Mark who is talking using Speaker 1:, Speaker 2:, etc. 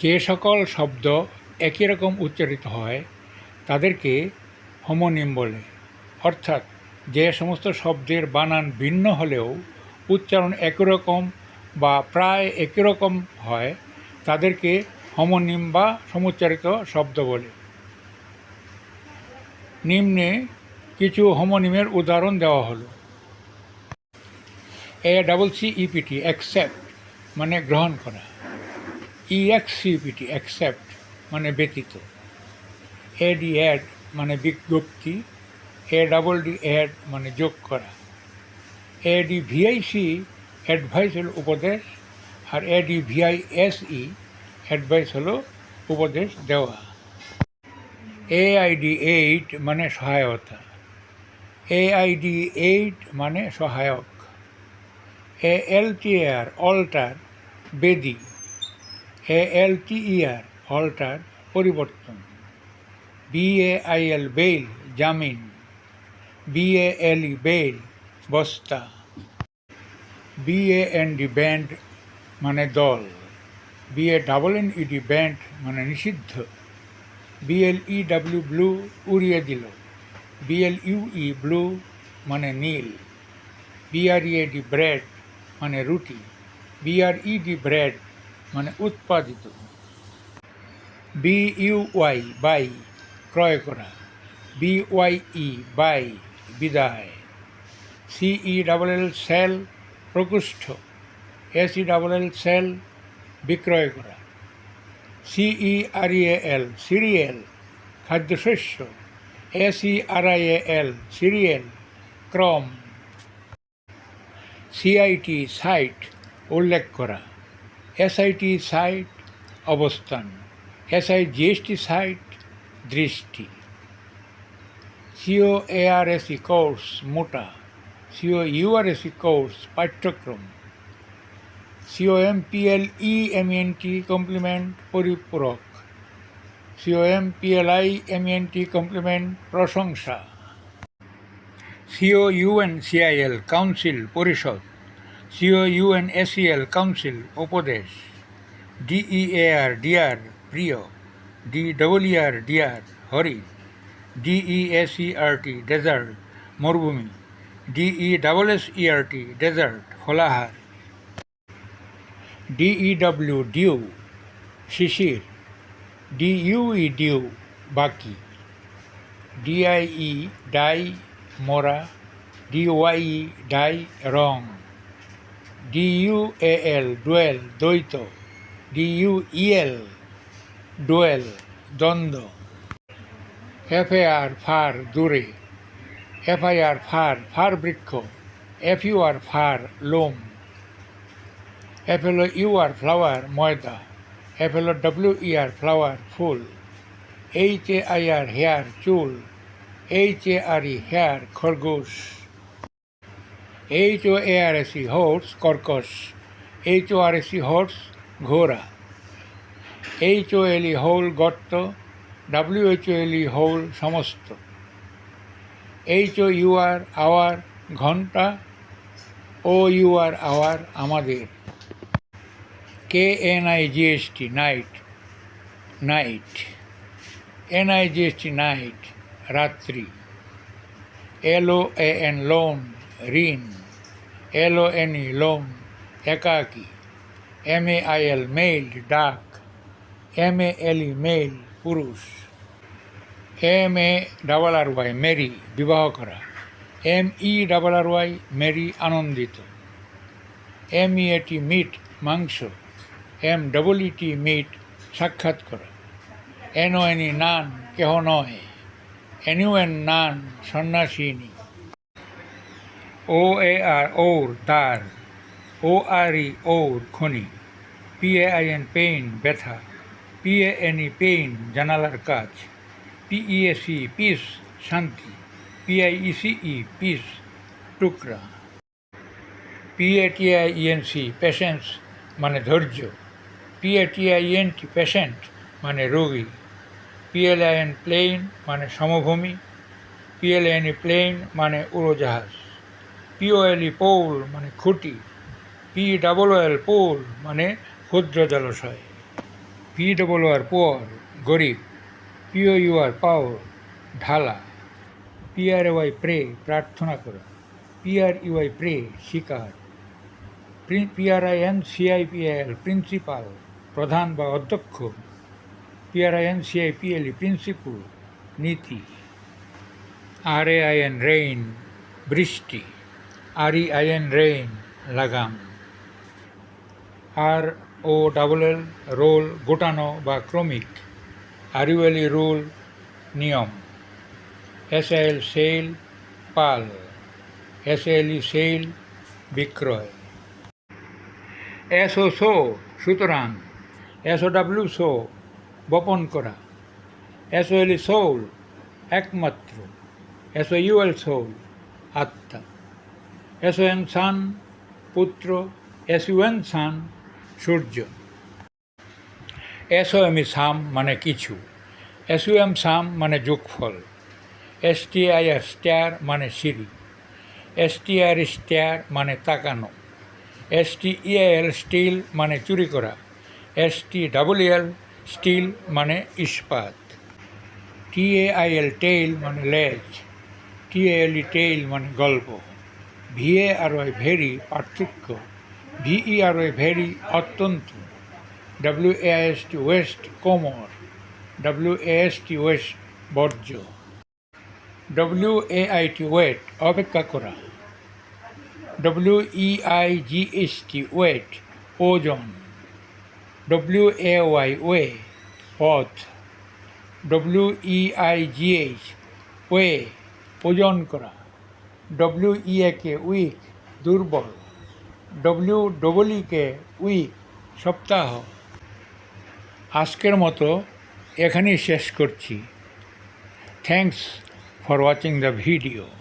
Speaker 1: যে সকল শব্দ একই রকম উচ্চারিত হয়, তাদেরকে হোমোনিম বলে। অর্থাৎ যে সমস্ত শব্দের বানান ভিন্ন হলেও উচ্চারণ একই রকম বা প্রায় একই রকম হয়, তাদেরকে হোমোনিম বা সমুচ্চারিত শব্দ বলে। নিম্নে কিছু হোমোনিমের উদাহরণ দেওয়া হলো। A double C EPT accept মানে গ্রহণ করা। ই এক্স সিপিটি অ্যাকসেপ্ট মানে ব্যতীত। এ ডি অ্যাড মানে বিজ্ঞপ্তি। এ ডাবল ডি অ্যাড মানে যোগ করা। এ ডি ভিআইসি অ্যাডভাইস হলো উপদেশ। আর A D VI S E advise হলো উপদেশ দেওয়া। এ এআইডি এইট মানে সহায়তা। এ এআইডি এইট মানে সহায়ক। এ এল টি আর অল্টার বেদি। A L T R alter পরিবর্তন B A I L bail জামিন B A L E bale বস্তা B A N D band মানে দল। B A double N E D banned মানে নিষিদ্ধ। BL E W blue উড়িয়ে দিল। BL U E blue মানে নীল। বিআরইএ ডি ব্রেড মানে রুটি। বিআরই ডি ব্রেড মানে উৎপাদিত। বি ইউ ওয়াই বাই, ক্রয় করা। ই বাই, বিদায়। সিই ডাবল এল সেল প্রকোষ্ঠ। এসি ডাবল এল সেল বিক্রয় করা। সিই আরইএল সিরিয়াল, খাদ্যশস্য। এসি আরআইএল সিরিয়াল, ক্রম। সিআইটি সাইট উল্লেখ করা। এসআইটি সাইট অবস্থান। এসআই জিএসটি সাইট দৃষ্টি। সিও এআরএসি কোর্স মোটা। সিও ইউআরএসি কোর্স পাঠ্যক্রম। সিওএমপিএল ই এমএনটি কমপ্লিমেন্ট পরিপূরক। সিওএমপিএলআই এমএনটি কমপ্লিমেন্ট প্রশংসা। সিও ইউএন সিআইএল কাউন্সিল পরিষদ। সিও ইউএন এসিএল কাউন্সিল উপদেশ ডিইএআর ডিআর প্রিয় D double E R deer Hari DESERT desert মরুভূমি DE double S ERT dessert হলাহার DEW dew শিশির DUE due বাকি DIE die মরা DYE dye রং DUL dual দ্বৈত. DUEL duel দ্বন্দ্ব. এফএআর ফার দূরে এফআইআর ফার ফার বৃক্ষ. এফ এফইউআর ফার লোম এফ হলো ইউআর ফ্লাওয়ার ময়দা. এফ হলো W ER flower full. H A I R hair চুল. H A R E hare খরগোশ. H O A R S E hoarse কর্কশ H O R S E horse ঘোড়া H O L E hole গর্ত W O L E whole সমস্ত H O U R hour ঘণ্টা O U R our আমাদের K N I GST knight knight N I GST night রাত্রি L O A N loan ঋণ L O N lone একাকী M A I L mail ডাক M A L male পুরুষ M A double R Y marry বিবাহ করা M E double R Y merry আনন্দিত M E AT meat মাংস M double ইটি meet সাক্ষাৎ করা N O N নান কেহ নয় NU N naan সন্ন্যাসিনী O A আর ওর তার ও আর ই ওর খনি P A I N pain ব্যথা P A N E pane জানালার কাজ পিই এ সি পিস শান্তি PI EC E C E piece টুকরা পিএটিআই ইএনসি পেশেন্স মানে ধৈর্য পিএটিআই ইএনটি পেশেন্ট মানে রোগী পিএলআইএন প্লেন মানে সমভূমি পিএলএনই প্লেন মানে উড়োজাহাজ পিওএলই পৌল মানে খুঁটি পি ডাবল এল পোল মানে ক্ষুদ্র জলাশয় পি ডবল আর পোয়ার গরিব পিও ইউ আর পাওয়ার ঢালা পি আর ওয়াই প্রে প্রার্থনা করা পি আর ইউআই প্রে শিকার P R I N CIPL principal প্রধান বা অধ্যক্ষ P R I N CIPL principle নীতি R A I N rain বৃষ্টি। R E I N rein লাগাম। R O double L roll গোটানো বা ক্রমিক। আরিওয়েলি রুল নিয়ম। এস এল সেল পাল। এস এল ই সেল বিক্রয়। এস ও শো সুতরাং এস ও ডাব্লিউ শো বপন করা। এস ও এল সোল একমাত্র। এস ও ইউএল সোল আত্মা। এস ও এন সান, পুত্র এস ইউ এন সান, সূর্য। S O M E some মানে কিছু S U M sum মানে যোগফল S T I R stair মানে সিঁড়ি এস টি আর stair মানে তাকানো এস টি ইএল স্টিল মানে চুরি করা S T double L steel মানে ইস্পাত। টি এ আই এল টেইল মানে লেজ টি এল ই টেইল মানে গল্প। V A R Y vary পার্থক্য। ভিই আর ওয়াই ভেরি অত্যন্ত। ডাব্লিউ টি ওয়েস্ট কোমর। ডাব্লিউ টি ওয়েস্ট বর্জ্য। W A I T wait অপেক্ষা করা। ডব্লিউ এস টি ওয়েট ওজন। ডব্লিউ এ ওয়াই ওয়ে পথ। ডব্লিউ জি এইচ ওয়ে ওজন করা। W E A K weak দুর্বল ডব্লিউ ডবল কে উইক সপ্তাহ। আজকের মতো এখানেই শেষ করছি। Thanks for watching the video